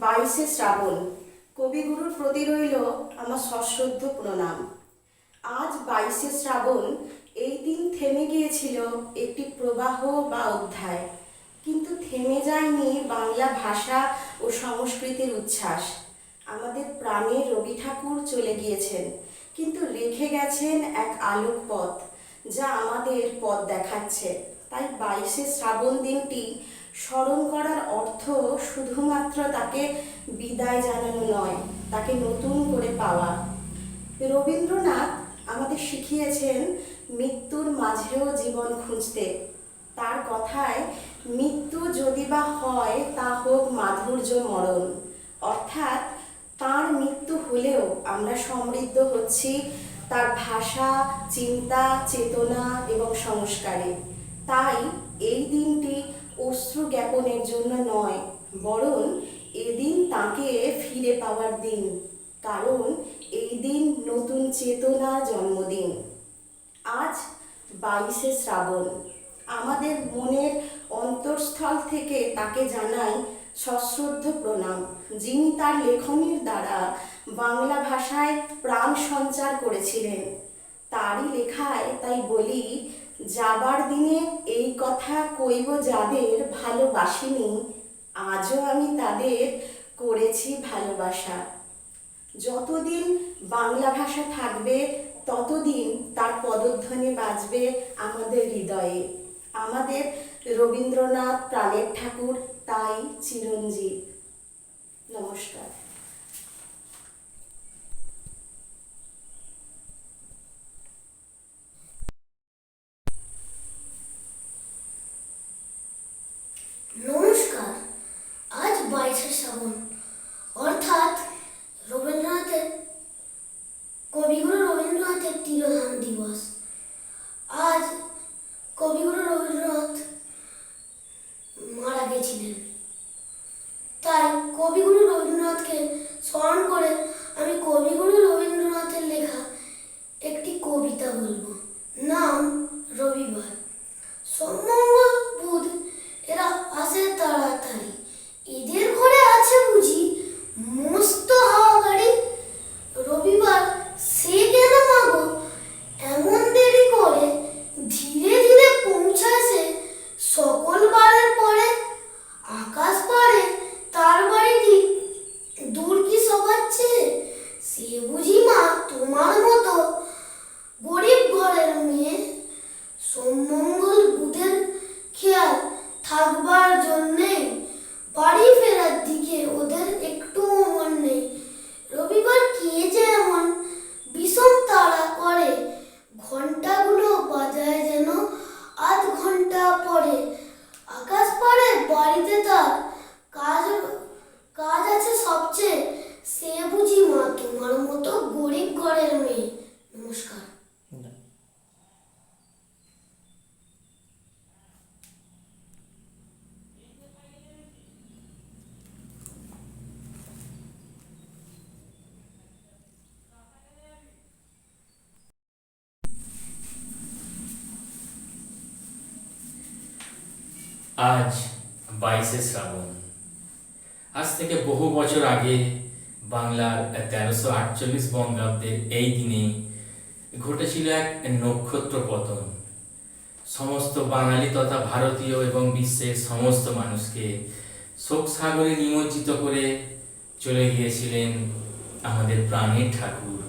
বাইশে শ্রাবণ। কবিগুরুর প্রতি রইল আমার সশ্রদ্ধ প্রণাম। আজ বাইশে শ্রাবণ, এই দিন থেমে গিয়েছিল একটি প্রবাহ বা অধ্যায়। কিন্তু থেমে যায়নি বাংলা ভাষা ও সংস্কৃতির উচ্ছ্বাস। আমাদের প্রাণে রবি ঠাকুর চলে গিয়েছেন, কিন্তু রেখে গেছেন এক আলোক পথ, যা আমাদের পথ দেখাচ্ছে। তাই বাইশে শ্রাবণ দিনটি স্মরণ করার অর্থ শুধুমাত্র তাকে বিদায় জানানো নয়, তাকে নতুন করে পাওয়া। রবীন্দ্রনাথ আমাদের শিখিয়েছেন মৃত্যুর মাঝেও জীবন খুঁজতে। তার কথায়, মৃত্যু যদি বা হয়, তা হোক মাধুর্য মরণ। অর্থাৎ, তার মৃত্যু হলেও আমরা সমৃদ্ধ হচ্ছি তার ভাষা, চিন্তা, চেতনা এবং সংস্কারে। তাই এই দিনটি অশ্রু জ্ঞাপনের জন্য নয়, বরং এদিন তাকে ফিরে পাওয়ার দিন, কারণ এই দিন নতুন চেতনার জন্মদিন। আজ বাইশে শ্রাবণ। আমাদের মনের অন্তঃস্থল থেকে তাকে জানাই সশ্রদ্ধ প্রণাম, যিনি তার লেখনীর দ্বারা বাংলা ভাষায় প্রাণ সঞ্চার করেছিলেন। তারই লেখায় তাই বলি যাবার দিনে এই কথা কইব যাদের ভালোবাসিনি, আজও আমি তাদের করেছি ভালোবাসা। যতদিন বাংলা ভাষা থাকবে, ততদিন তার পদধ্বনি বাজবে আমাদের হৃদয়ে। আমাদের রবীন্দ্রনাথ প্রাণের ঠাকুর, তাই চিরঞ্জীব। নমস্কার আজ বাইশে শ্রাবণ অর্থাৎ রবীন্দ্রনাথের কবিগুরু রবীন্দ্রনাথের তিরোধান দিবস আজ কবিগুরু রবীন্দ্রনাথ মারা গেছিলেন তাই কবিগুরু রবীন্দ্রনাথকে স্মরণ করে আমি কবিগুরু রবীন্দ্রনাথের লেখা একটি কবিতা বলব নাম রবিবার সোমমঙ্গল বুধ এরা আসে তাড়াতাড়ি এদের ঘরে আছে বুঝি মস্ত হাওয়া গাড়ি রবিবার সে কেন মাগো এমন দেরি করে ধীরে ধীরে পৌঁছায় সে সকল বারের পরে আকাশ পারে তার বাড়িটি দূর কি সবার চেয়ে সে বুঝি মা তোমার মতো গরিব ঘরের মেয়ে সোমমঙ্গল বুধের খেয়াল থাকবার জন্যে বাড়ি ফেরার দিকে ওদের একটু মন নেই রবিবার কে যে এমন বিষম তাড়া করে ঘন্টাগুলো বাজায় যেন আধ ঘণ্টা পরে আকাশ পারে বাড়িতে তার কাজ কাজ আছে সবচেয়ে। সে বুঝি মা, তোমার মতো গরিব ঘরের মেয়ে। নমস্কার। আজ বাইশে শ্রাবণ। আজ থেকে বহু বছর আগে বাংলার তেরোশো আটচল্লিশ বঙ্গাব্দের এই দিনে ঘটেছিল এক নক্ষত্র পতন। সমস্ত বাঙালি তথা ভারতীয় এবং বিশ্বের সমস্ত মানুষকে শোক সাগরে নিমজ্জিত করে চলে গিয়েছিলেন আমাদের প্রাণের ঠাকুর,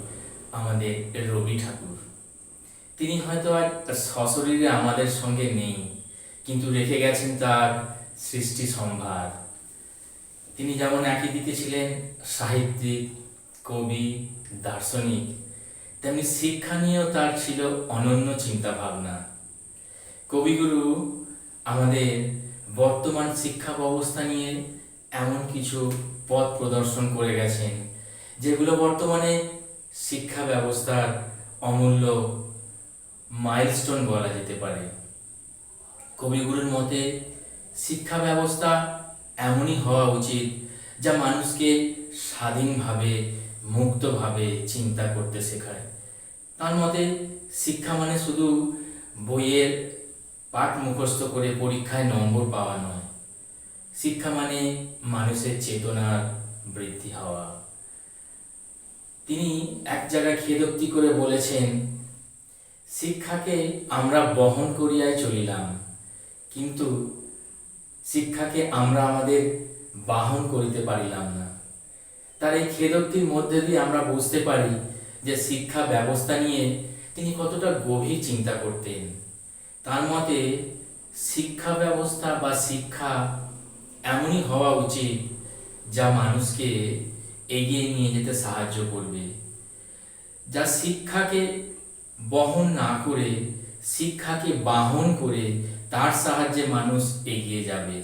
আমাদের রবি ঠাকুর। তিনি হয়তো আর সশরীরে আমাদের সঙ্গে নেই, কিন্তু রেখে গেছেন তার সৃষ্টি সম্ভার। তিনি যেমন একই দিকে ছিলেন, সাহিত্যিক, কবি, দার্শনিক, তেমনি শিক্ষা নিয়েও তার ছিল অনন্য চিন্তা ভাবনা কবিগুরু, আমাদের বর্তমান শিক্ষা ব্যবস্থা নিয়ে এমন কিছু পথ প্রদর্শন করে গেছেন, যেগুলো বর্তমানে শিক্ষা ব্যবস্থার অমূল্য মাইলস্টোন বলা যেতে পারে। কবিগুরুর মতে শিক্ষা ব্যবস্থা এমনই হওয়া উচিত যা মানুষকে স্বাধীনভাবে, মুক্তভাবে চিন্তা করতে শেখায়। তার মতে, শিক্ষা মানে শুধু বইয়ের পাঠ মুখস্থ করে পরীক্ষায় নম্বর পাওয়া নয়। শিক্ষা মানে মানুষের চেতনার বৃদ্ধি হওয়া। তিনি এক জায়গায় খেদোক্তি করে বলেছেন, শিক্ষাকে আমরা বহন করিয়াই চলিলাম, কিন্তু শিক্ষাকে আমরা আমাদের বাহন করিতে পারিলাম না। তার এই খেদোক্তির মধ্যে দিয়ে আমরা বুঝতে পারি যে শিক্ষা ব্যবস্থা নিয়ে তিনি কতটা গভীর চিন্তা করতেন। তার মতে, শিক্ষা ব্যবস্থা বা শিক্ষা এমনই হওয়া উচিত যা মানুষকে এগিয়ে নিয়ে যেতে সাহায্য করবে। যা শিক্ষাকে বহন না করে, শিক্ষাকে বাহন করে তার সাহায্যে মানুষ এগিয়ে যাবে।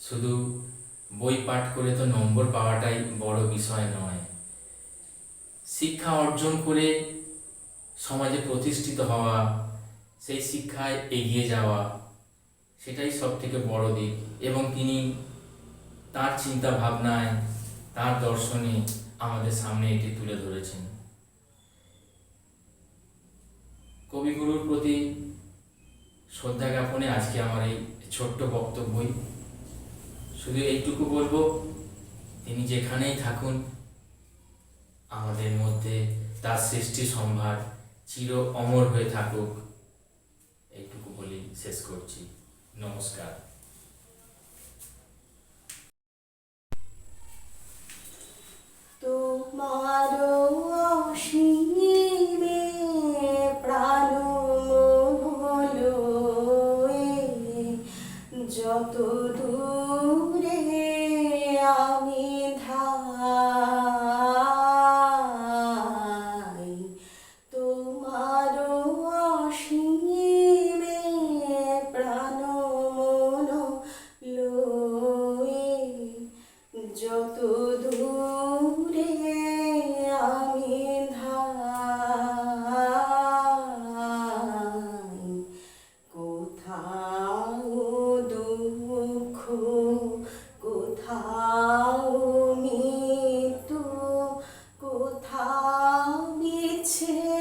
শুধু বই পাঠ করে তো নম্বর পাওয়াটাই বড় বিষয় নয়। শিক্ষা অর্জন করে সমাজে প্রতিষ্ঠিত হওয়া, সেই শিক্ষায় এগিয়ে যাওয়া, সেটাই সব থেকে বড় দিক। এবং তিনি তার চিন্তা ভাবনায় তার দর্শনে আমাদের সামনে এটি তুলে ধরেছেন। কবিগুরুর প্রতি শ্রদ্ধা জ্ঞাপনে আজকে আমার এই ছোট্ট বক্তব্যই। শুধু এইটুকু বলব, তিনি যেখানেই থাকুন, আমাদের মধ্যে তার সৃষ্টি সম্ভার চির অমর হয়ে থাকুক। এইটুকু বলি শেষ করছি। নমস্কার। 아, 밤이 지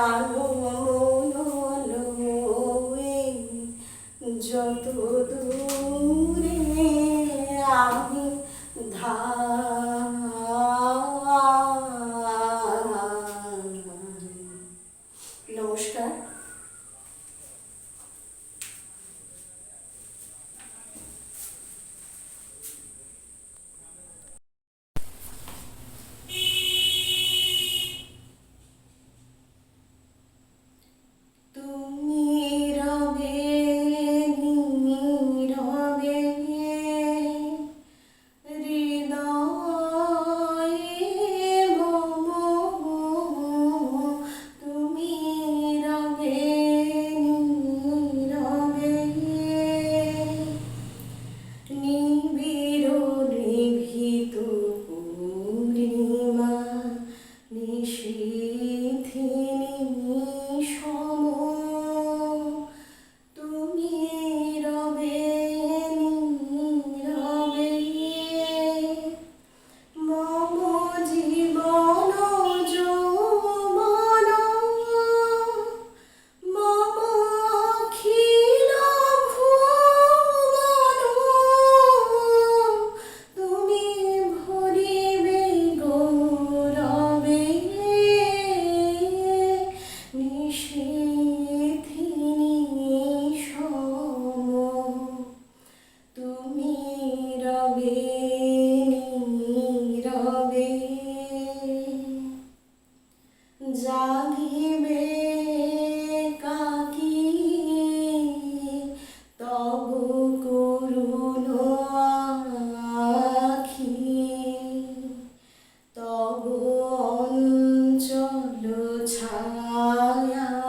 প্রাণ ายา